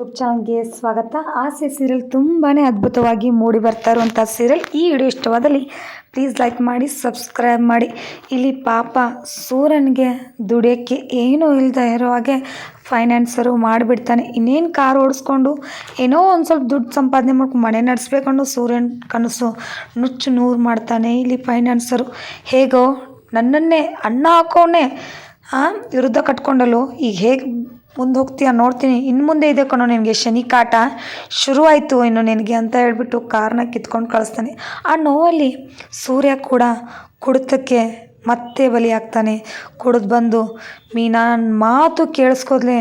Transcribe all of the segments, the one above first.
YouTube ಚಾನಲ್ಗೆ ಸ್ವಾಗತ. ಆಸೆ ಸೀರಿಯಲ್ ತುಂಬಾ ಅದ್ಭುತವಾಗಿ ಮೂಡಿ ಬರ್ತಾ ಇರುವಂಥ ಸೀರಿಯಲ್. ಈ ವಿಡಿಯೋ ಇಷ್ಟವಾದಲ್ಲಿ ಪ್ಲೀಸ್ ಲೈಕ್ ಮಾಡಿ ಸಬ್ಸ್ಕ್ರೈಬ್ ಮಾಡಿ. ಇಲ್ಲಿ ಪಾಪ ಸೂರನ್ಗೆ ದುಡಿಯೋಕ್ಕೆ ಏನೂ ಇಲ್ಲದೆ ಇರೋ ಹಾಗೆ ಫೈನಾನ್ಸರು ಮಾಡಿಬಿಡ್ತಾನೆ. ಇನ್ನೇನು ಕಾರ್ ಓಡಿಸ್ಕೊಂಡು ಏನೋ ಒಂದು ಸ್ವಲ್ಪ ದುಡ್ಡು ಸಂಪಾದನೆ ಮಾಡ್ಕೊಂಡು ಮನೆ ನಡೆಸ್ಬೇಕಂಡು ಸೂರ್ಯನ ಕನಸು ನುಚ್ಚು ನೂರು ಮಾಡ್ತಾನೆ ಇಲ್ಲಿ ಫೈನಾನ್ಸರು ಹೇಗೋ ನನ್ನನ್ನೇ, ಅಣ್ಣ ಹಾಕೋನೆ ವಿರುದ್ಧ ಕಟ್ಕೊಂಡಲು ಈಗ ಹೇಗೆ ಮುಂದೆ ಹೋಗ್ತೀಯ? ನೋಡ್ತೀನಿ. ಇನ್ನು ಮುಂದೆ ಇದೆ ಕಣೋ ನಿನಗೆ ಶನಿ ಕಾಟ. ಶುರುವಾಯಿತು ಇನ್ನು ನಿನಗೆ ಅಂತ ಹೇಳಿಬಿಟ್ಟು ಕಾರ್ನ ಕಿತ್ಕೊಂಡು ಕಳಿಸ್ತಾನೆ. ಆ ನೋವಲ್ಲಿ ಸೂರ್ಯ ಕೂಡ ಕುಡಿತಕ್ಕೆ ಮತ್ತೆ ಬಲಿಯಾಗ್ತಾನೆ. ಕುಡಿದು ಬಂದು ಮೀನಾ ನನ್ನ ಮಾತು ಕೇಳಿಸ್ಕೋದ್ಲೆ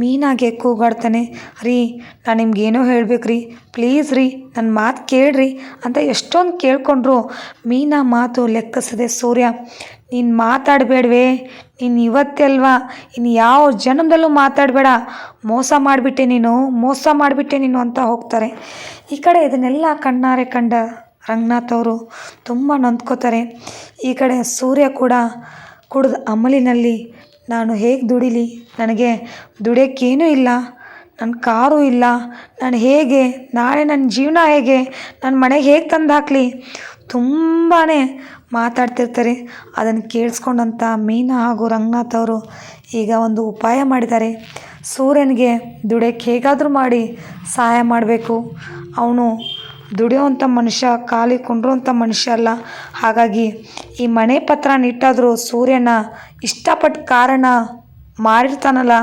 ಮೀನಾಗೆ ಕೂಗಾಡ್ತಾನೆ ರೀ, ನಾನು ನಿಮ್ಗೇನೋ ಹೇಳ್ಬೇಕು ರೀ. ಪ್ಲೀಸ್ ರೀ ನನ್ನ ಮಾತು ಕೇಳ್ರಿ ಅಂತ ಎಷ್ಟೊಂದು ಕೇಳ್ಕೊಂಡ್ರು ಮೀನಾ ಮಾತು ಲೆಕ್ಕಿಸದೆ, ಸೂರ್ಯ, ನೀನು ಮಾತಾಡಬೇಡ್ವೇ. ನೀನು ಇವತ್ತೇ ಅಲ್ವಾ ಇನ್ನು ಯಾವ ಜನ್ಮದಲ್ಲೂ ಮಾತಾಡಬೇಡ. ಮೋಸ ಮಾಡಿಬಿಟ್ಟೆ ನೀನು, ಮೋಸ ಮಾಡಿಬಿಟ್ಟೆ ನೀನು ಅಂತ ಹೋಗ್ತಾರೆ. ಈ ಕಡೆ ಇದನ್ನೆಲ್ಲ ಕಣ್ಣಾರೆ ಕಂಡ ರಂಗನಾಥ್ ಅವರು ತುಂಬ ನೊಂದ್ಕೋತಾರೆ. ಈ ಕಡೆ ಸೂರ್ಯ ಕೂಡ ಕುಡ್ದು ಅಮಲಿನಲ್ಲಿ, ನಾನು ಹೇಗೆ ದುಡಿಲಿ? ನನಗೆ ದುಡಿಯೋಕ್ಕೇನೂ ಇಲ್ಲ. ನನ್ನ ಕಾರು ಇಲ್ಲ. ನಾನು ಹೇಗೆ? ನಾಳೆ ನನ್ನ ಜೀವನ ಹೇಗೆ? ನನ್ನ ಮನೆಗೆ ಹೇಗೆ ತಂದು ಹಾಕಲಿ ತುಂಬಾ ಮಾತಾಡ್ತಿರ್ತಾರೆ. ಅದನ್ನು ಕೇಳಿಸ್ಕೊಂಡಂಥ ಮೀನಾ ಹಾಗೂ ರಂಗನಾಥ್ ಅವರು ಈಗ ಒಂದು ಉಪಾಯ ಮಾಡಿದ್ದಾರೆ. ಸೂರ್ಯನಿಗೆ ದುಡಿಯೋಕ್ಕೆ ಹೇಗಾದರೂ ಮಾಡಿ ಸಹಾಯ ಮಾಡಬೇಕು. ಅವನು ದುಡಿಯೋವಂಥ ಮನುಷ್ಯ ಖಾಲಿ ಕುಂಡ್ರುವಂಥ ಮನುಷ್ಯ ಅಲ್ಲ. ಹಾಗಾಗಿ ಈ ಮನೆ ಪತ್ರನ ಇಟ್ಟಾದರೂ ಸೂರ್ಯನ ಇಷ್ಟಪಟ್ಟು ಕಾರಣ ಮಾರಿರ್ತಾನಲ್ಲ.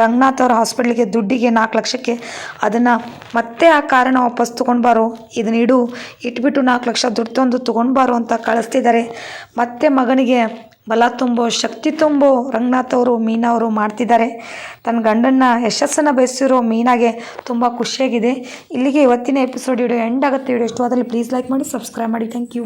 ರಂಗನಾಥ್ ಅವ್ರ ಹಾಸ್ಪಿಟ್ಲಿಗೆ ದುಡ್ಡಿಗೆ ನಾಲ್ಕು ಲಕ್ಷಕ್ಕೆ. ಅದನ್ನು ಮತ್ತೆ ಆ ಕಾರಣ ವಾಪಸ್ ತೊಗೊಂಡು ಬಾರೋ ಇದನ್ನ ಇಡು, ಇಟ್ಬಿಟ್ಟು ನಾಲ್ಕು ಲಕ್ಷ ದುಡ್ಡು ತಂದು ತೊಗೊಂಡು ಬಾರೋ ಅಂತ ಕಳಿಸ್ತಿದ್ದಾರೆ. ಮತ್ತೆ ಮಗನಿಗೆ ಬಲ ತುಂಬೋ, ಶಕ್ತಿ ತುಂಬೋ ರಂಗನಾಥ್ ಅವರು, ಮೀನಾ ಅವರು ಮಾಡ್ತಿದ್ದಾರೆ. ತನ್ನ ಗಂಡನ್ನ, ಯಶಸ್ಸನ್ನು ಬಯಸಿರೋ ಮೀನಾಗೆ ತುಂಬ ಖುಷಿಯಾಗಿದೆ. ಇಲ್ಲಿಗೆ ಇವತ್ತಿನ ಎಪಿಸೋಡ್ ವಿಡಿಯೋ ಎಂಡ್ ಆಗುತ್ತೆ. ವಿಡಿಯೋ ಇಷ್ಟವಾದಲ್ಲಿ ಪ್ಲೀಸ್ ಲೈಕ್ ಮಾಡಿ ಸಬ್ಸ್ಕ್ರೈಬ್ ಮಾಡಿ. Thank you